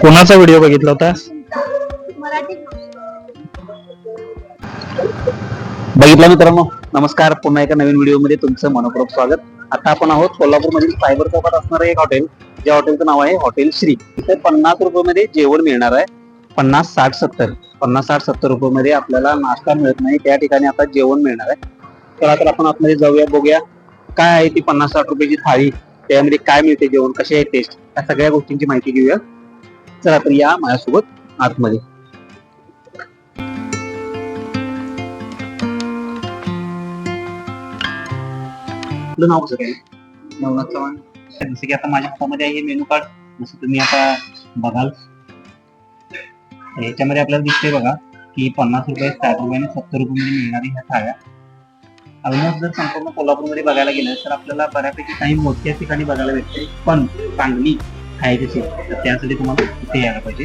कोणाचा व्हिडिओ बघितला होता? बघितला मित्रांनो? नमस्कार पुन्हा एका नवीन व्हिडिओमध्ये तुमचं मनपूर्वक स्वागत. आता आपण आहोत कोल्हापूर मधील सायबर चौकात असणारं एक हॉटेल. ज्या हॉटेलचं नाव आहे हॉटेल श्री. इथे पन्नास रुपये मध्ये जेवण मिळणार आहे. पन्नास साठ सत्तर. पन्नास साठ सत्तर रुपये मध्ये आपल्याला नाश्ता मिळत नाही. त्या ठिकाणी आता जेवण मिळणार आहे. चला तर आपण आतमध्ये जाऊया बघूया. काय आहे ती पन्नास साठ रुपयाची थाळी? त्यामध्ये काय मिळते जेवण कसे आहे टेस्ट या सगळ्या गोष्टींची माहिती घेऊया. चला तर या माझ्यासोबत आतमध्ये. आपलं नाव कसं काय? नवनाथ चव्हाण. जसं की आता माझ्या हातामध्ये आहे मेनू कार्ड जसं तुम्ही आता बघाल याच्यामध्ये आपल्याला दिसते बघा की पन्नास रुपये साठ रुपये सत्तर रुपये मध्ये मिळणारी ह्या थाळ्या ऑलमोस्ट जर संपूर्ण कोल्हापूरमध्ये बघायला गेलं तर आपल्याला बऱ्यापैकी काही मोठ्या ठिकाणी बघायला भेटते. पण चांगली खायची असेल तर त्यासाठी तुम्हाला इथे यायला पाहिजे.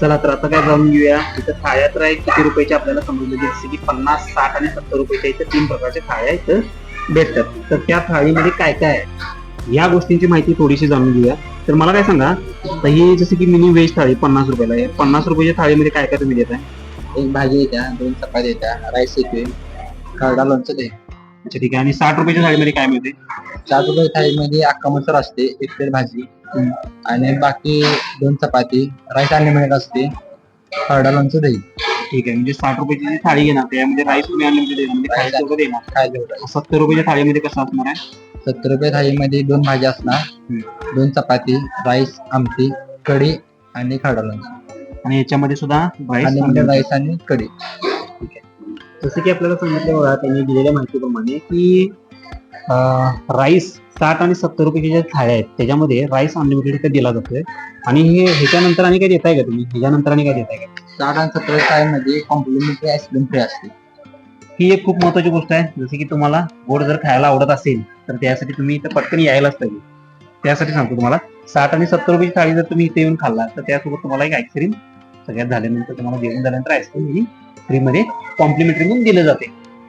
चला तर आता काय जाणून घेऊया. इथं थाळ्या तर आहे किती रुपयाच्या आपल्याला समजले जसे की पन्नास साठ आणि सत्तर रुपयाच्या इथं तीन प्रकारच्या थाळ्या इथं भेटतात. तर त्या थाळीमध्ये काय काय आहे? या गोष्टींची माहिती थोडीशी जाणून घेऊया. तर मला काय सांगा तर ही जसं की मिनी व्हेज थाळी पन्नास रुपयाला आहे. पन्नास रुपयाच्या थाळीमध्ये काय काय तुम्ही देताय? एक भाजी येत्या दोन चपाती येत्या राईस येते खरडा लोणचं दे अच्छा ठीक आहे. आणि साठ रुपयाच्या थाळीमध्ये काय मिळते? चार रुपये थाळीमध्ये अख्खा मसूर असते एक प्लेट भाजी. आणि बाकी दोन चपाती राईस अनलिमिटेड असते. खरडा लोणचं दही ठीक आहे. म्हणजे साठ रुपयाची जी थाळी घेणार त्यामध्ये राईस तुम्ही अनलिमिटेड देणार म्हणजे खायचं तेवढं देणार खायला एवढं सत्तर रुपयाच्या थाळीमध्ये कसं असणार आहे? सत्तर रुपये थाळीमध्ये दोन भाज्या असणार. दोन चपाती राईस आमटी कढी आणि खरडा लोणचं. आणि याच्यामध्ये सुद्धा राईस अनलिमिटेड राईस आणि कढी. जसं की आपल्याला सांगितलं बघा त्यांनी दिलेल्या माहितीप्रमाणे की राईस साठ आणि सत्तर रुपयाच्या ज्या थाळ्या आहेत. त्याच्यामध्ये राईस अनलिमिटेड इथे दिला जातोय. आणि हे ह्याच्यानंतर आणि काय देताय का तुम्ही? ह्याच्यानंतर आणि काय देताय का? साठ आणि सत्तर थाळीमध्ये कॉम्प्लिमेंटरी आईस्क्रीम फ्री असते. ही एक खूप महत्वाची गोष्ट आहे. जसं की तुम्हाला गोड जर खायला आवडत असेल तर त्यासाठी तुम्ही इथं पटकन यायलाच पाहिजे. त्यासाठी सांगतो तुम्हाला साठ आणि सत्तर रुपयाची थाळी जर तुम्ही इथे येऊन खाल्ला तर त्यासोबत तुम्हाला एक आईस्क्रीम सगळ्यात झाल्यानंतर तुम्हाला जेवण झाल्यानंतर आईस्क्रीम ही फ्री मध्ये कॉम्प्लिमेंटरी म्हणून दिलं जाते.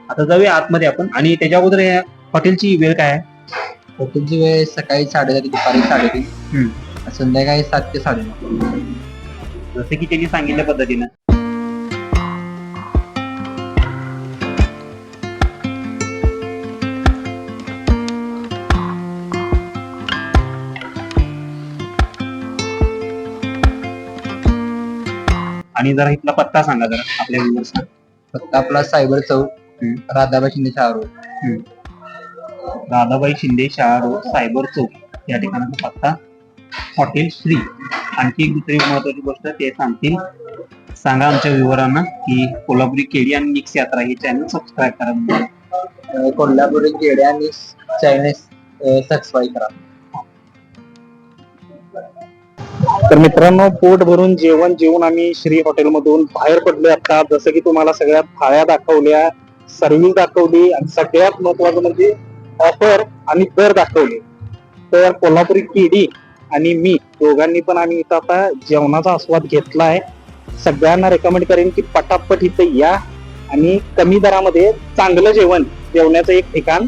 आता जाऊया आतमध्ये आपण. आणि त्याच्या अगोदर या हॉटेलची वेळ काय आहे? हॉटेलची वेळ सकाळी साडेदहा ते दुपारी साडेतीन. संध्याकाळी सात ते साडेनऊ जसं की त्यांनी सांगितल्या पद्धतीनं. आणि जरा इथला पत्ता सांगा जरा आपल्या व्ह्युअर्सना फक्त आपला सायबर चौक राधाबा शिंदे शाह रोड. दादाबाई शिंदे शाळा रोड सायबर चौक. या ठिकाणाचा पत्ता. हॉटेल श्री. आणखी एक दुसरी महत्वाची गोष्ट ते सांगतील. सांगा आमच्या विवरांना की कोल्हापुरी केळी आणि मिक्स यात्रा हे चॅनल सबस्क्राईब करा. कोल्हापुरी केडे आणि चायनीज सबस्क्राईब करा. तर मित्रांनो पोट भरून जेवण जेवून आम्ही श्री हॉटेलमधून बाहेर पडलोय आता. जसं की तुम्हाला सगळ्या थाळ्या दाखवल्या सर्व्हिस दाखवली आणि सगळ्यात महत्वाचं म्हणजे ऑफर आणि दर दाखवले. तर कोल्हापुरी केडी आणि मी दोघांनी पण आम्ही इथं आता जेवणाचा आस्वाद घेतला आहे सगळ्यांना रेकमेंड करेन की पटापट इथं या आणि कमी दरामध्ये चांगलं जेवण जेवण्याचं एक ठिकाण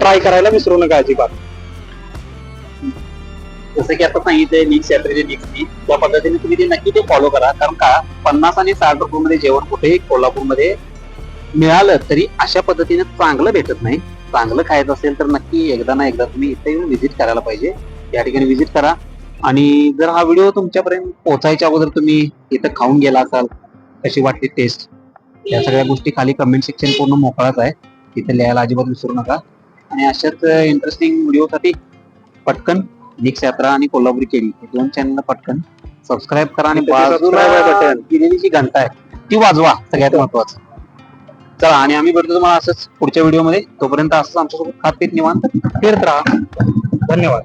ट्राय करायला विसरू नका अजिबात. जसं की आता सांगितलंय मिक्स यात्रेची निघती त्या पद्धतीने तुम्ही ते नक्की ते फॉलो करा. कारण का? पन्नास आणि साठ रुपये मध्ये जेवण कुठेही कोल्हापूरमध्ये मिळालं तरी अशा पद्धतीने चांगलं भेटत नाही. चांगलं खायचं असेल तर नक्की एकदा ना एकदा तुम्ही इथे येऊन व्हिजिट करायला पाहिजे. या ठिकाणी व्हिजिट करा. आणि जर हा व्हिडिओ तुमच्यापर्यंत पोहोचायच्या अगोदर तुम्ही इथं खाऊन गेला असाल कशी वाटली टेस्ट या सगळ्या गोष्टी खाली कमेंट सेक्शन पूर्ण मोकळाच आहे. तिथे लिहायला अजिबात विसरू नका. आणि अशाच इंटरेस्टिंग व्हिडिओसाठी पटकन मिक्स यात्रा आणि कोल्हापुरी केळी हे दोन चॅनल पटकन सबस्क्राईब करा आणि बाजूला दिलेली जी घंटा आहे. ती वाजवा सगळ्यात महत्वाचं. चला आणि आम्ही भेटतो तुम्हाला असंच पुढच्या व्हिडिओमध्ये तोपर्यंत असंच आमच्यासोबत खात पीत निवांत. फिरत राहा. धन्यवाद.